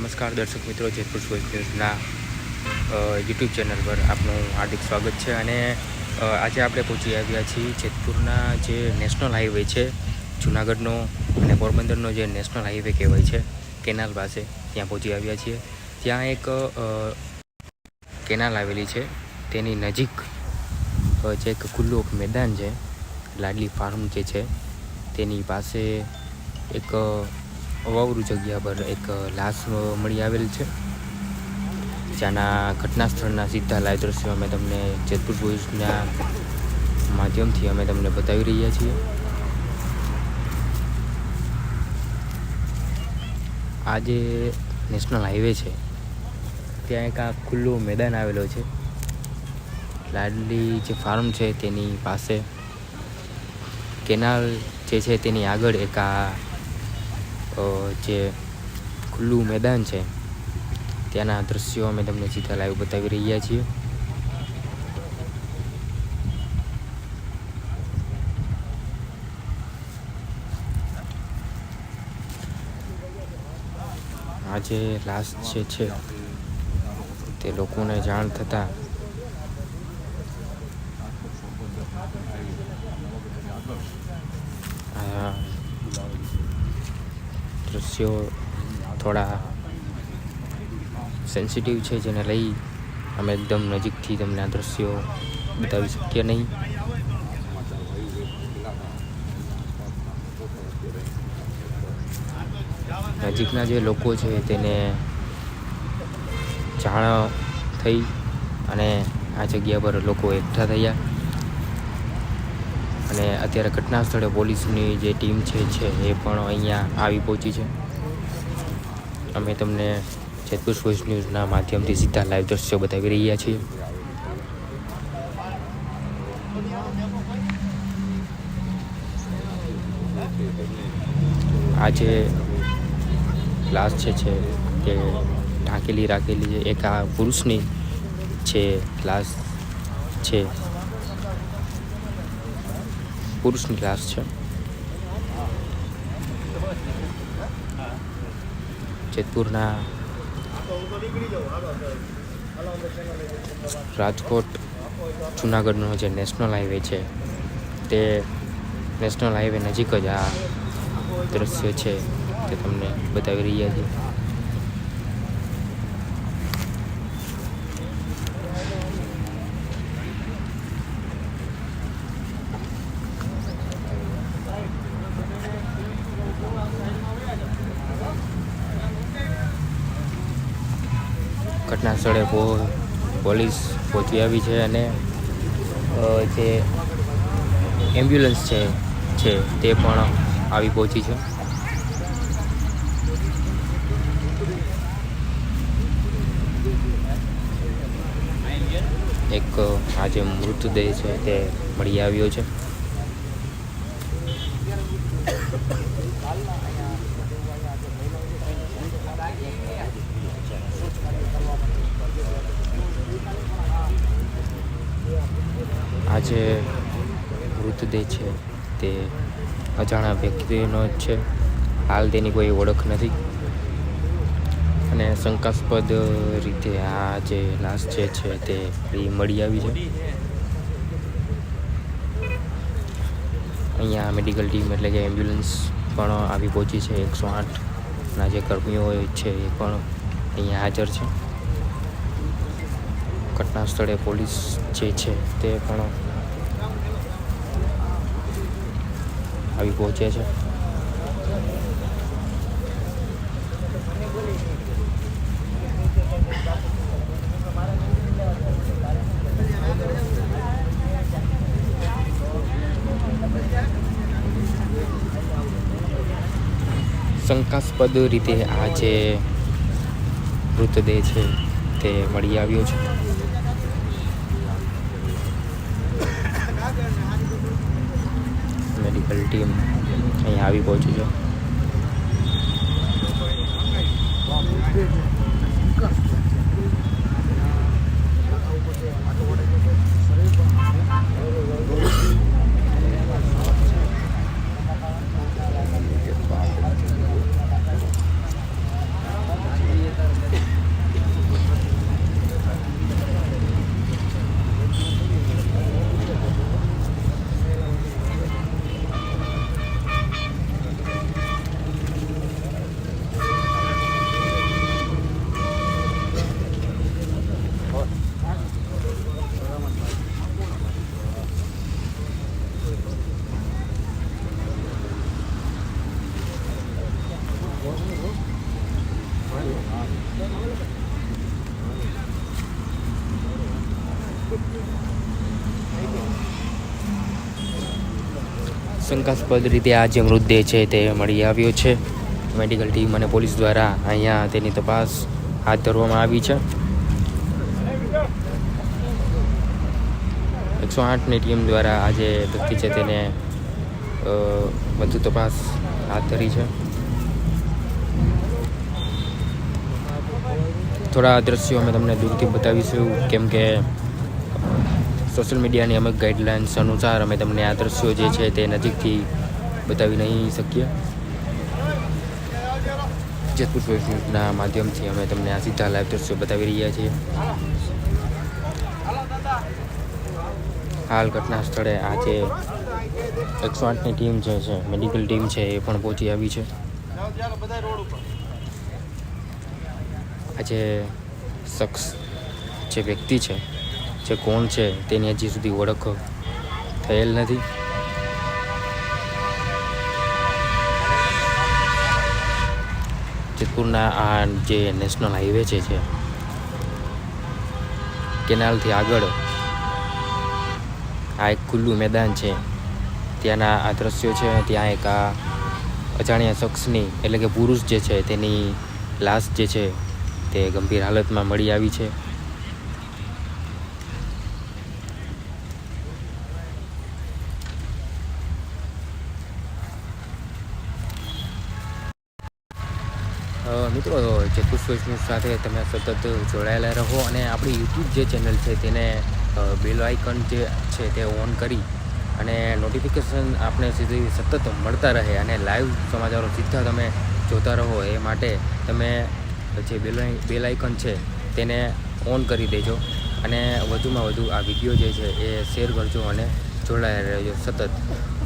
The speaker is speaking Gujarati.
નમસ્કાર દર્શક મિત્રો જેતપુર ન્યૂઝના યુટ્યુબ ચેનલ પર આપનું હાર્દિક સ્વાગત છે અને આજે આપણે પહોંચી આવ્યા છીએ જેતપુરના જે નેશનલ હાઈવે છે, જુનાગઢનો અને પોરબંદરનો જે નેશનલ હાઈવે કહેવાય છે, કેનાલ પાસે ત્યાં પહોંચી આવ્યા છીએ. ત્યાં એક કેનાલ આવેલી છે, તેની નજીક જે એક ખુલ્લું મેદાન છે, લાડલી ફાર્મ જે છે, તેની પાસે એક અ, અવાવરું જગ્યા પર એક લાશ મળી આવેલ છે. જ્યાંના ઘટના સ્થળના સીધા લાઈવ દ્રશ્યો અમે તમને જેતપુર પોલીસના માધ્યમથી અમે તમને બતાવી રહ્યા છીએ. આ જે નેશનલ હાઈવે છે ત્યાં એક આ ખુલ્લું મેદાન આવેલો છે. લાડલી જે ફાર્મ છે તેની પાસે કેનાલ જે છે તેની આગળ એક આ જે ખુલ્લું મેદાન છે, ત્યાંના દ્રશ્યો અમે તમને સીધા લાઈવ બતાવી રહ્યા છીએ. આ જે લાશ છે, તે લોકોને જાણ થતાં દ્રશ્યો થોડા સેન્સિટિવ છે, જેને લઈ અમે એકદમ નજીકથી તમને આ દ્રશ્યો બતાવી શકીએ નહીં. નજીકના જે લોકો છે, તેને જાણ થઈ અને આ જગ્યા પર લોકો એકઠા થયા. અને અત્યારે ઘટના સ્થળે પોલીસની જે ટીમ છે છે એ પણ અહીંયા આવી પહોંચી છે. અમે તમને જેતપુર સ્પોર્ટ્સ ન્યૂઝના માધ્યમથી સીધા લાઈવ દ્રશ્યો બતાવી રહ્યા છીએ. આ જે લાશ છે છે તે ઢાંકેલી રાખેલી છે. એક આ પુરુષની છે લાશ છે પુરુષની ક્લાસ છે. જેતપુરના રાજકોટ, જુનાગઢનો જે નેશનલ હાઈવે છે, તે નેશનલ હાઈવે નજીક જ આ દ્રશ્ય છે, તે તમને બતાવી રહ્યા છીએ ઘટના સ્થળે પોલીસ પહોંચી આવી છે અને જે એમ્બ્યુલન્સ છે છે, તે પણ આવી પહોંચી છે. એક, આ જે મૃતદેહ છે તે મળી આવ્યો છે. આ જે મૃતદેહ છે તે અજાણા વ્યક્તિનો જ છે. હાલ તેની કોઈ ઓળખ નથી. અને શંકાસ્પદ રીતે આ જે લાશ જે છે તે એ મળી આવી છે. અહીંયા મેડિકલ ટીમ એટલે કે એમ્બ્યુલન્સ પણ આવી પહોંચી છે. એકસો આઠના જે કર્મીઓ છે એ પણ અહીંયા હાજર છે. ઘટના સ્થળે પોલીસ જે છે તે પણ આવી પહોંચે છે. શંકાસ્પદ રીતે આ જે મૃતદેહ છે તે મળી આવ્યો છે. મેડિકલ ટીમ અહીંયા આવી પહોંચી છે. શંકાસ્પદ રીતે આ જે મૃતદેહ છે તે મળી આવ્યો છે. મેડિકલ ટીમ અને પોલીસ દ્વારા અહીંયા તેની તપાસ હાથ ધરવામાં આવી છે. એકસો આઠની ટીમ દ્વારા આ જે વ્યક્તિ છે તેને વધુ તપાસ હાથ ધરી છે. થોડા દ્રશ્યો અમે તમને દૂરથી બતાવીશું, કેમ કે સોશિયલ મીડિયાની અમુક ગાઈડલાઇન્સ અનુસાર અમે તમને આ દ્રશ્યો જે છે તે નજીકથી બતાવી નહીં શકીએ. જેતપુર ન્યૂઝના માધ્યમથી અમે તમને આ સીધા લાઈવ દ્રશ્યો બતાવી રહ્યા છીએ. હાલ ઘટના સ્થળે આજે એકસો આઠની ટીમ જે છે મેડિકલ ટીમ છે એ પણ પહોંચી આવી છે. આજે શખ્સ જે વ્યક્તિ છે જે કોણ છે તેની હજી સુધી ઓળખ થયેલ નથી. જેતપુરના આ જે નેશનલ હાઈવે છે છે કેનાલથી આગળ આ એક ખુલ્લું મેદાન છે. ત્યાંના આ દ્રશ્યો છે, ત્યાં એક આ અજાણ્યા શખ્સની, એટલે કે પુરુષ જે છે, તેની લાશ જે છે તે ગંભીર હાલતમાં મળી આવી છે. મિત્રો જે સ્પોર્ટ્સ સાથે તમે સતત જોડાયેલા રહો અને આપણી યુટ્યુબ જે ચેનલ છે તેને બેલ આઇકન જે છે તે ઓન કરી અને નોટિફિકેશન આપણે સીધી સતત મળતા રહે અને લાઈવ સમાચારો સીધા તમે જોતા રહો એ માટે તમે જે બેલ બેલ આઇકન છે તેને ઓન કરી દેજો અને વધુમાં વધુ આ વીડિયો જે છે એ શેર કરજો અને જોડાયેલા રહેજો સતત.